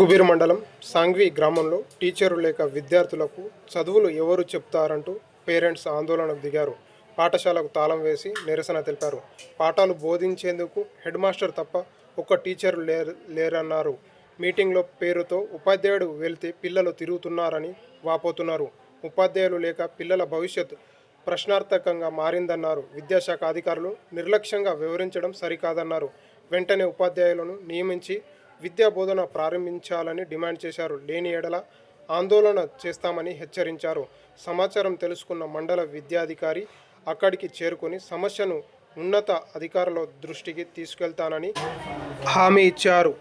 కుబీర్ మండలం సాంగ్వి గ్రామంలో టీచరు లేక విద్యార్థులకు చదువులు ఎవరు చెప్తారంటూ పేరెంట్స్ ఆందోళనకు దిగారు. పాఠశాలకు తాళం వేసి నిరసన తెలిపారు. పాఠాలు బోధించేందుకు హెడ్ మాస్టర్ తప్ప ఒక్క టీచర్ లేరు లేరన్నారు. మీటింగ్లో పేరుతో ఉపాధ్యాయుడు వెళ్తే పిల్లలు తిరుగుతున్నారని వాపోతున్నారు. ఉపాధ్యాయులు లేక పిల్లల భవిష్యత్ ప్రశ్నార్థకంగా మారిందన్నారు. విద్యాశాఖ అధికారులు నిర్లక్ష్యంగా వివరించడం సరికాదన్నారు. వెంటనే ఉపాధ్యాయులను నియమించి విద్యా బోధన ప్రారంభించాలని డిమాండ్ చేశారు. లేని ఎడల ఆందోళన చేస్తామని హెచ్చరించారు. సమాచారం తెలుసుకున్న మండల విద్యాధికారి అక్కడికి చేరుకొని సమస్యను ఉన్నత అధికారుల దృష్టికి తీసుకెళ్తానని హామీ ఇచ్చారు.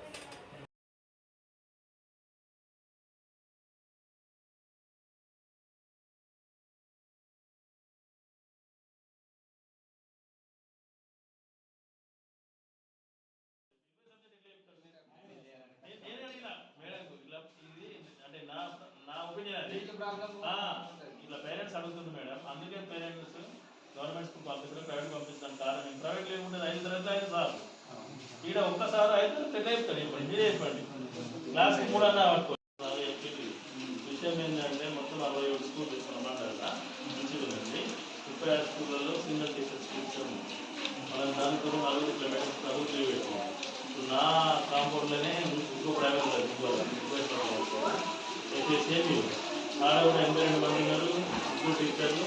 అది ఆ, పేరెంట్స్ అడుగుతుంది మేడం. అందుకే పేరెంట్స్ గవర్నమెంట్ స్కూల్ పంపిస్తారు ప్రైవేట్ పంపిస్తాను కారణం ప్రైవేట్ లేకుండా ఐదు తరగతి ఐదు సార్ ఈడ ఒక్కసారి అయితే పెద్ద చెప్తాడు చెప్పండి మీరే చెప్పండి. క్లాస్కి మూడు అన్న చెప్పింది. విషయం ఏంటంటే మొత్తం అరవై ఏడు స్కూల్ తీసుకున్నమాట మంచిగా ముప్పై ఆరు స్కూళ్ళలో సింగిల్ టీచర్ స్కూల్స్ మనం దానితో నలుగురు ఇట్లా మేడం. నలుగురు లీవ్ నా కాంపౌండ్లోనే ఇంకో ప్రైవేట్ అయితే సేమ్ ఆడ ఎనభై రెండు మంది ఉన్నారు ముగ్గురు టీచర్లు